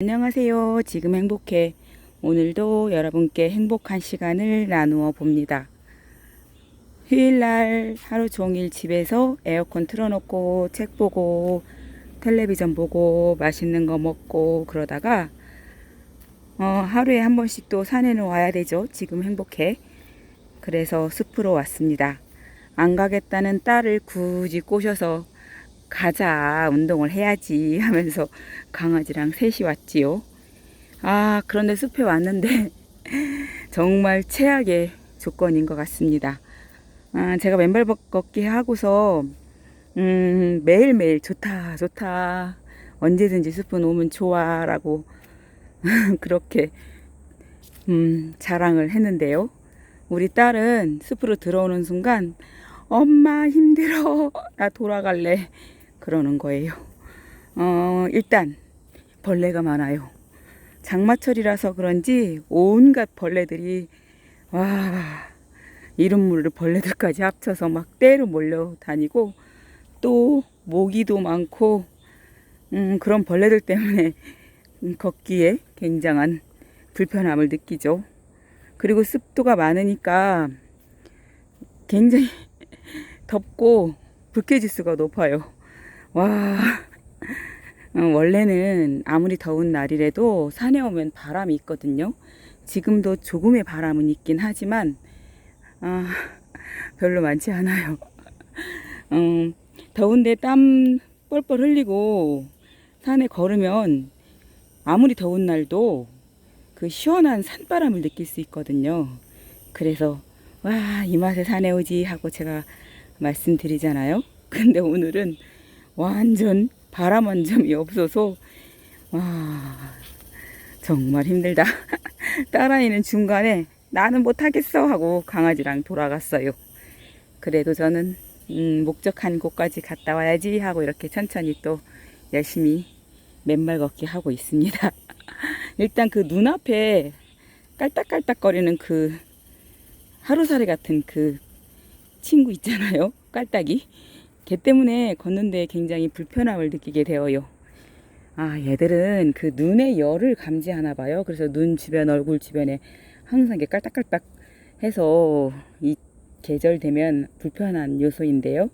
안녕하세요. 지금 행복해. 오늘도 여러분께 행복한 시간을 나누어 봅니다. 휴일날 하루 종일 집에서 에어컨 틀어놓고 책 보고 텔레비전 보고 맛있는 거 먹고 그러다가 어, 하루에 한 번씩 또 산에는 와야 되죠. 지금 행복해. 그래서 숲으로 왔습니다. 안 가겠다는 딸을 굳이 꼬셔서 가자, 운동을 해야지 하면서 강아지랑 셋이 왔지요. 아, 그런데 숲에 왔는데 정말 최악의 조건인 것 같습니다. 아, 제가 맨발 걷기 하고서 음, 매일매일 좋다, 좋다. 언제든지 숲은 오면 좋아라고 그렇게 음, 자랑을 했는데요. 우리 딸은 숲으로 들어오는 순간 엄마 힘들어. 나 돌아갈래. 그러는 거예요. 어, 일단 벌레가 많아요. 장마철이라서 그런지 온갖 벌레들이 와 이름 모를 벌레들까지 합쳐서 막 떼로 몰려다니고 또 모기도 많고 음, 그런 벌레들 때문에 음, 걷기에 굉장한 불편함을 느끼죠. 그리고 습도가 많으니까 굉장히 덥고 불쾌지수가 높아요. 와, 어, 원래는 아무리 더운 날이라도 산에 오면 바람이 있거든요. 지금도 조금의 바람은 있긴 하지만, 아, 별로 많지 않아요. 음, 더운데 땀 뻘뻘 흘리고 산에 걸으면 아무리 더운 날도 그 시원한 산바람을 느낄 수 있거든요. 그래서, 와, 이 맛에 산에 오지 하고 제가 말씀드리잖아요. 근데 오늘은 완전 바람 한 점이 없어서 와 정말 힘들다. 딸아이는 중간에 나는 못하겠어 하고 강아지랑 돌아갔어요. 그래도 저는 음, 목적한 곳까지 갔다 와야지 하고 이렇게 천천히 또 열심히 맨발 걷기 하고 있습니다. 일단 그 눈앞에 깔딱깔딱거리는 그 하루살이 같은 그 친구 있잖아요. 깔딱이. 걔 때문에 걷는데 굉장히 불편함을 느끼게 되어요. 아, 얘들은 그 눈의 열을 감지하나 봐요. 그래서 눈 주변, 얼굴 주변에 항상 이게 깔딱깔딱 해서 이 계절 되면 불편한 요소인데요.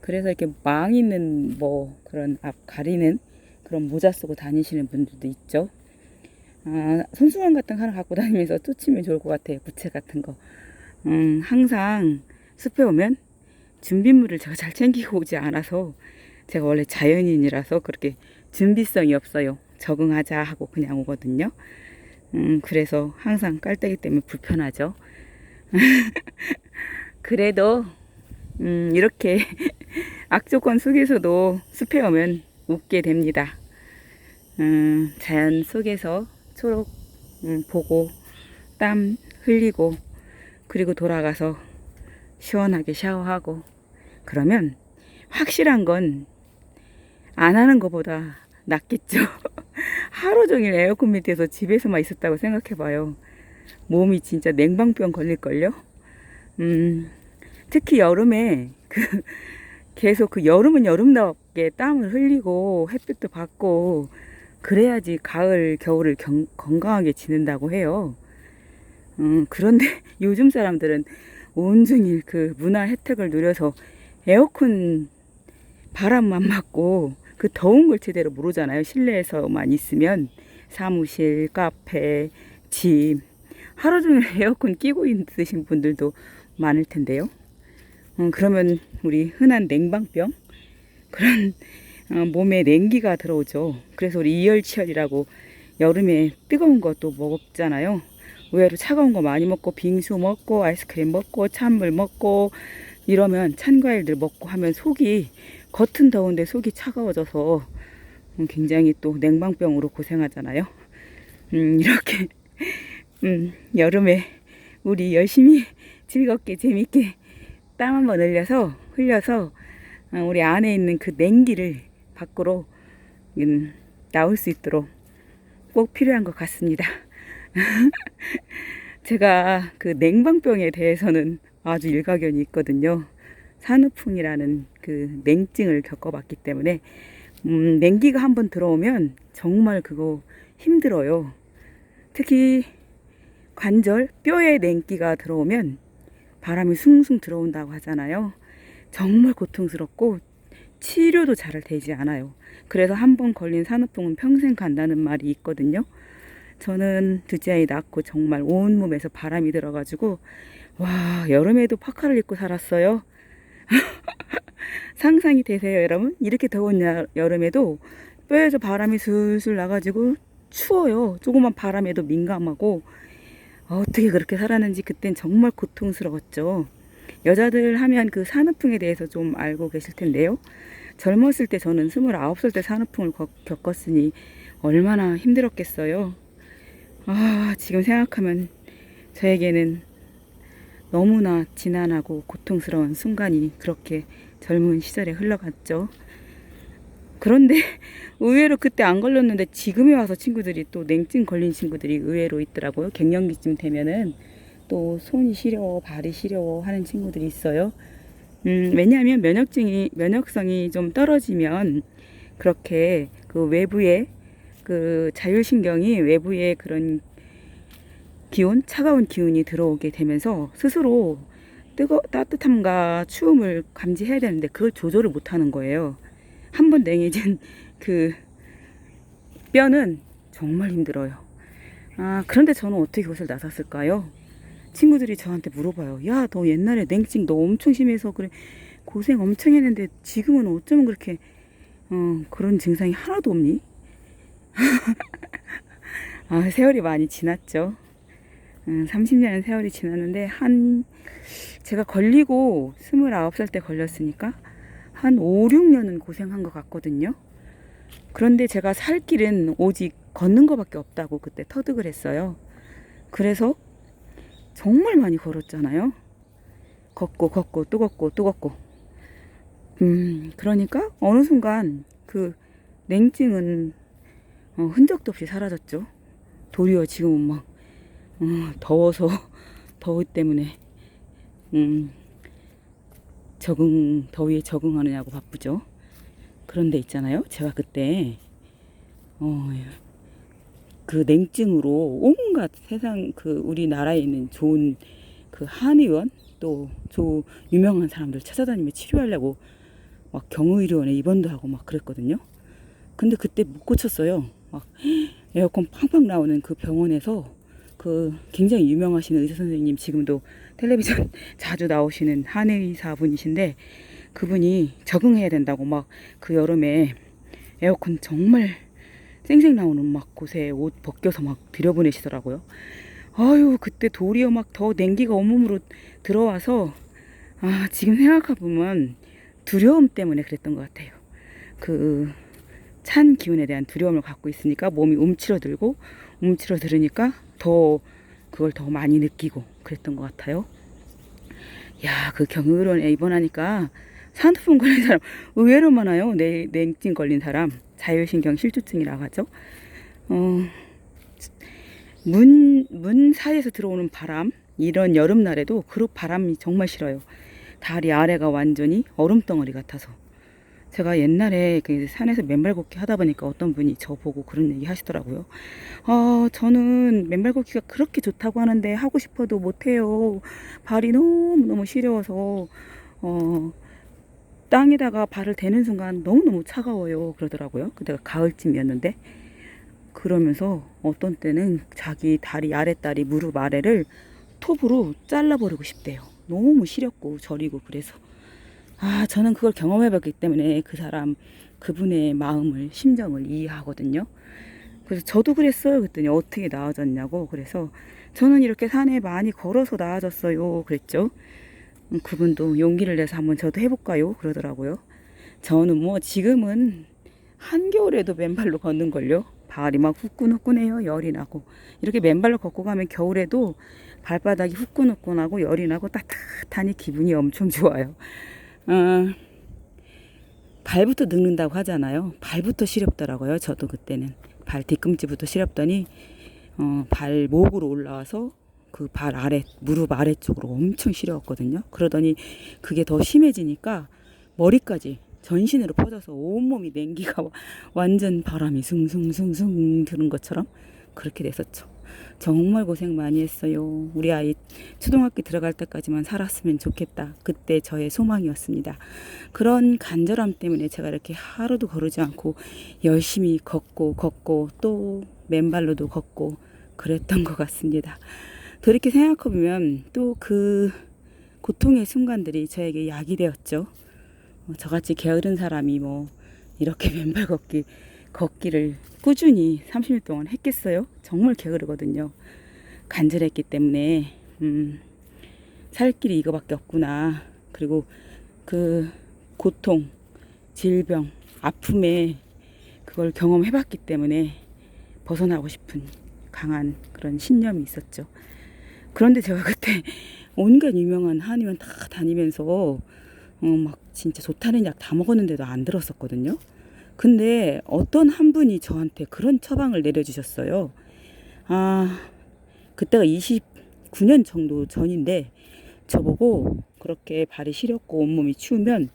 그래서 이렇게 망 있는 뭐 그런 앞 가리는 그런 모자 쓰고 다니시는 분들도 있죠. 아, 손수건 같은 거 하나 갖고 다니면서 쫓으면 좋을 것 같아요. 부채 같은 거. 음, 항상 숲에 오면 준비물을 제가 잘 챙기고 오지 않아서 제가 원래 자연인이라서 그렇게 준비성이 없어요. 적응하자 하고 그냥 오거든요. 음, 그래서 항상 깔때기 때문에 불편하죠. 그래도, 음, 이렇게 악조건 속에서도 숲에 오면 웃게 됩니다. 음, 자연 속에서 초록 음, 보고 땀 흘리고 그리고 돌아가서 시원하게 샤워하고 그러면 확실한 건 안 하는 것보다 낫겠죠. 하루 종일 에어컨 밑에서 집에서만 있었다고 생각해 봐요. 몸이 진짜 냉방병 걸릴걸요? 음, 특히 여름에 그 계속 그 여름은 여름답게 땀을 흘리고 햇빛도 받고 그래야지 가을, 겨울을 경, 건강하게 지낸다고 해요. 음, 그런데 요즘 사람들은 온종일 그 문화 혜택을 누려서 에어컨 바람만 맞고 그 더운 걸 제대로 모르잖아요. 실내에서만 있으면 사무실, 카페, 집 하루 종일 에어컨 끼고 있으신 분들도 많을 텐데요. 어, 그러면 우리 흔한 냉방병 그런 어, 몸에 냉기가 들어오죠. 그래서 우리 이열치열이라고 여름에 뜨거운 것도 먹잖아요. 의외로 차가운 거 많이 먹고 빙수 먹고 아이스크림 먹고 찬물 먹고 이러면 찬 과일들 먹고 하면 속이 겉은 더운데 속이 차가워져서 굉장히 또 냉방병으로 고생하잖아요. 음, 이렇게 음, 여름에 우리 열심히 즐겁게 재밌게 땀 한번 흘려서 흘려서 어, 우리 안에 있는 그 냉기를 밖으로 음, 나올 수 있도록 꼭 필요한 것 같습니다. 제가 그 냉방병에 대해서는 아주 일가견이 있거든요. 산후풍이라는 그 냉증을 겪어봤기 때문에 음, 냉기가 한번 들어오면 정말 그거 힘들어요. 특히 관절, 뼈에 냉기가 들어오면 바람이 숭숭 들어온다고 하잖아요. 정말 고통스럽고 치료도 잘 되지 않아요. 그래서 한 번 걸린 산후풍은 평생 간다는 말이 있거든요. 저는 둘째 아이 낳고 정말 온몸에서 바람이 들어가지고 와 여름에도 파카를 입고 살았어요. 상상이 되세요, 여러분? 이렇게 더운 야- 여름에도 뼈에서 바람이 술술 나가지고 추워요. 조그만 바람에도 민감하고 어떻게 그렇게 살았는지 그땐 정말 고통스러웠죠. 여자들 하면 그 산후풍에 대해서 좀 알고 계실 텐데요. 젊었을 때 저는 29살 때 산후풍을 겪- 겪었으니 얼마나 힘들었겠어요. 아, 지금 생각하면 저에게는 너무나 지난하고 고통스러운 순간이 그렇게 젊은 시절에 흘러갔죠. 그런데 의외로 그때 안 걸렸는데 지금에 와서 친구들이 또 냉증 걸린 친구들이 의외로 있더라고요. 갱년기쯤 되면은 또 손이 시려워, 발이 시려워 하는 친구들이 있어요. 음, 왜냐하면 면역증이 면역성이 좀 떨어지면 그렇게 그 외부에 그 자율신경이 외부에 그런 기온, 차가운 기운이 들어오게 되면서 스스로 뜨거 따뜻함과 추움을 감지해야 되는데 그걸 조절을 못 하는 거예요. 한 번 냉해진 그 뼈는 정말 힘들어요. 아, 그런데 저는 어떻게 그것을 나섰을까요? 친구들이 저한테 물어봐요. 야, 너 옛날에 냉증 너 엄청 심해서 그래. 고생 엄청 했는데 지금은 어쩌면 그렇게 어, 그런 증상이 하나도 없니? 아, 세월이 많이 지났죠. 음, 30년 세월이 지났는데 한 제가 걸리고 29살 때 걸렸으니까 한 5, 6년은 고생한 것 같거든요. 그런데 제가 살 길은 오직 걷는 것밖에 없다고 그때 터득을 했어요. 그래서 정말 많이 걸었잖아요. 걷고 걷고 또 걷고 또 걷고. 음, 그러니까 어느 순간 그 냉증은 어, 흔적도 없이 사라졌죠. 도리어 지금은 막 어, 더워서 더위 때문에 음, 적응 더위에 적응하느냐고 바쁘죠. 그런데 있잖아요. 제가 그때 어, 그 냉증으로 온갖 세상 그 우리나라에 있는 좋은 그 한의원 또 조 유명한 사람들 찾아다니며 치료하려고 막 경의료원에 입원도 하고 막 그랬거든요. 근데 그때 못 고쳤어요. 막 에어컨 팡팡 나오는 그 병원에서 그 굉장히 유명하신 의사 선생님 지금도 텔레비전 자주 나오시는 한의사 분이신데 그분이 적응해야 된다고 막 그 여름에 에어컨 정말 쌩쌩 나오는 막 곳에 옷 벗겨서 막 들여보내시더라고요. 아유 그때 도리어 막 더 냉기가 온몸으로 들어와서 아 지금 생각해보면 두려움 때문에 그랬던 것 같아요. 그 찬 기운에 대한 두려움을 갖고 있으니까 몸이 움츠러들고 움츠러들으니까 더 그걸 더 많이 느끼고 그랬던 것 같아요. 야, 그 경의론에 입원하니까 산후풍 걸린 사람 의외로 많아요. 내, 냉증 걸린 사람 자율신경 실조증이라고 하죠. 어, 문, 문 사이에서 들어오는 바람 이런 여름날에도 그 바람이 정말 싫어요. 다리 아래가 완전히 얼음덩어리 같아서 제가 옛날에 그 산에서 맨발 걷기 하다 보니까 어떤 분이 저 보고 그런 얘기 하시더라고요. 아, 저는 맨발 걷기가 그렇게 좋다고 하는데 하고 싶어도 못해요. 발이 너무너무 시려워서, 어, 땅에다가 발을 대는 순간 너무너무 차가워요. 그러더라고요. 그때가 가을쯤이었는데. 그러면서 어떤 때는 자기 다리 아랫다리 무릎 아래를 톱으로 잘라버리고 싶대요. 너무 시렵고 저리고 그래서. 아, 저는 그걸 경험해봤기 때문에 그 사람, 그분의 마음을, 심정을 이해하거든요. 그래서 저도 그랬어요. 그랬더니 어떻게 나아졌냐고. 그래서 저는 이렇게 산에 많이 걸어서 나아졌어요. 그랬죠. 음, 그분도 용기를 내서 한번 저도 해볼까요? 그러더라고요. 저는 뭐 지금은 한겨울에도 맨발로 걷는걸요. 발이 막 후끈후끈해요. 열이 나고. 이렇게 맨발로 걷고 가면 겨울에도 발바닥이 후끈후끈하고 열이 나고 따뜻하니 기분이 엄청 좋아요. 어, 발부터 늙는다고 하잖아요. 발부터 시렵더라고요. 저도 그때는 발 뒤꿈치부터 시렵더니 어, 발 목으로 올라와서 그 발 아래 무릎 아래쪽으로 엄청 시려웠거든요. 그러더니 그게 더 심해지니까 머리까지 전신으로 퍼져서 온몸이 냉기가 와- 완전 바람이 숭숭숭숭 드는 것처럼 그렇게 됐었죠. 정말 고생 많이 했어요. 우리 아이 초등학교 들어갈 때까지만 살았으면 좋겠다. 그때 저의 소망이었습니다. 그런 간절함 때문에 제가 이렇게 하루도 거르지 않고 열심히 걷고 걷고 또 맨발로도 걷고 그랬던 것 같습니다. 그렇게 생각해보면 또 그 고통의 순간들이 저에게 약이 되었죠. 어, 저같이 게으른 사람이 뭐 이렇게 맨발 걷기 걷기를 꾸준히 30일 동안 했겠어요? 정말 게으르거든요. 간절했기 때문에 음, 살 길이 이거밖에 없구나. 그리고 그 고통, 질병, 아픔에 그걸 경험해봤기 때문에 벗어나고 싶은 강한 그런 신념이 있었죠. 그런데 제가 그때 온갖 유명한 한의원 다 다니면서 어, 막 진짜 좋다는 약 다 먹었는데도 안 들었었거든요. 근데 어떤 한 분이 저한테 그런 처방을 내려주셨어요. 아, 그때가 29년 정도 전인데 저보고 그렇게 발이 시렵고 온몸이 추우면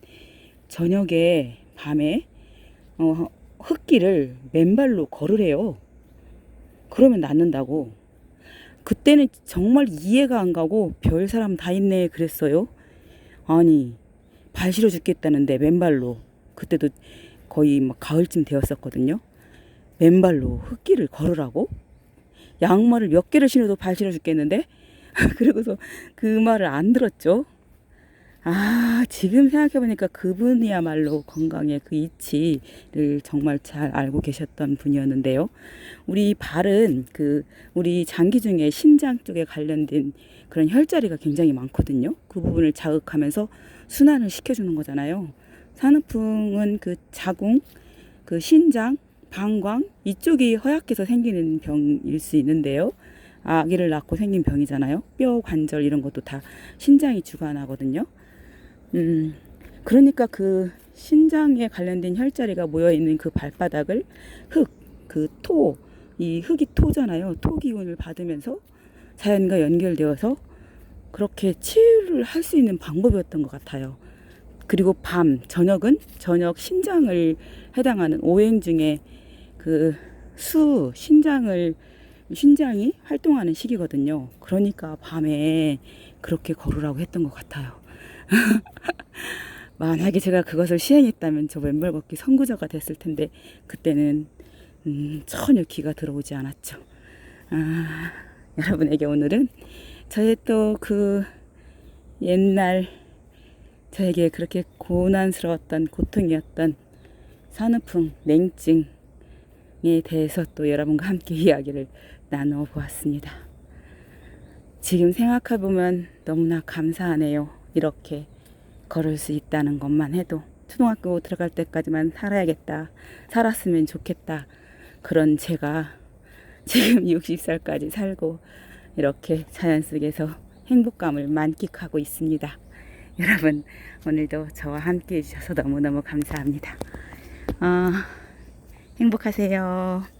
저녁에 밤에 어, 흙길을 맨발로 걸으래요. 그러면 낫는다고. 그때는 정말 이해가 안 가고 별 사람 다 있네 그랬어요. 아니 발 시려 죽겠다는데 맨발로 그때도 거의 막 가을쯤 되었었거든요. 맨발로 흙길을 걸으라고? 양말을 몇 개를 신어도 발 시려 죽겠는데? 그러고서 그 말을 안 들었죠. 아, 지금 생각해보니까 그분이야말로 건강의 그 이치를 정말 잘 알고 계셨던 분이었는데요. 우리 발은 그, 우리 장기 중에 신장 쪽에 관련된 그런 혈자리가 굉장히 많거든요. 그 부분을 자극하면서 순환을 시켜주는 거잖아요. 산후풍은 그 자궁, 그 신장, 방광 이쪽이 허약해서 생기는 병일 수 있는데요. 아기를 낳고 생긴 병이잖아요. 뼈 관절 이런 것도 다 신장이 주관하거든요. 음, 그러니까 그 신장에 관련된 혈자리가 모여 있는 그 발바닥을 흙, 그 토, 이 흙이 토잖아요. 토 기운을 받으면서 자연과 연결되어서 그렇게 치유를 할 수 있는 방법이었던 것 같아요. 그리고 밤, 저녁은 저녁 신장을 해당하는 오행 중에 그 수, 신장을, 신장이 활동하는 시기거든요. 그러니까 밤에 그렇게 걸으라고 했던 것 같아요. 만약에 제가 그것을 시행했다면 저 맨발 걷기 선구자가 됐을 텐데 그때는 음, 전혀 기가 들어오지 않았죠. 아, 여러분에게 오늘은 저의 또 그 옛날 저에게 그렇게 고난스러웠던 고통이었던 산후풍, 냉증에 대해서 또 여러분과 함께 이야기를 나누어 보았습니다. 지금 생각해 보면 너무나 감사하네요. 이렇게 걸을 수 있다는 것만 해도 초등학교 들어갈 때까지만 살아야겠다. 살았으면 좋겠다. 그런 제가 지금 60살까지 살고 이렇게 자연 속에서 행복감을 만끽하고 있습니다. 여러분, 오늘도 저와 함께 해주셔서 너무너무 감사합니다. 어, 행복하세요.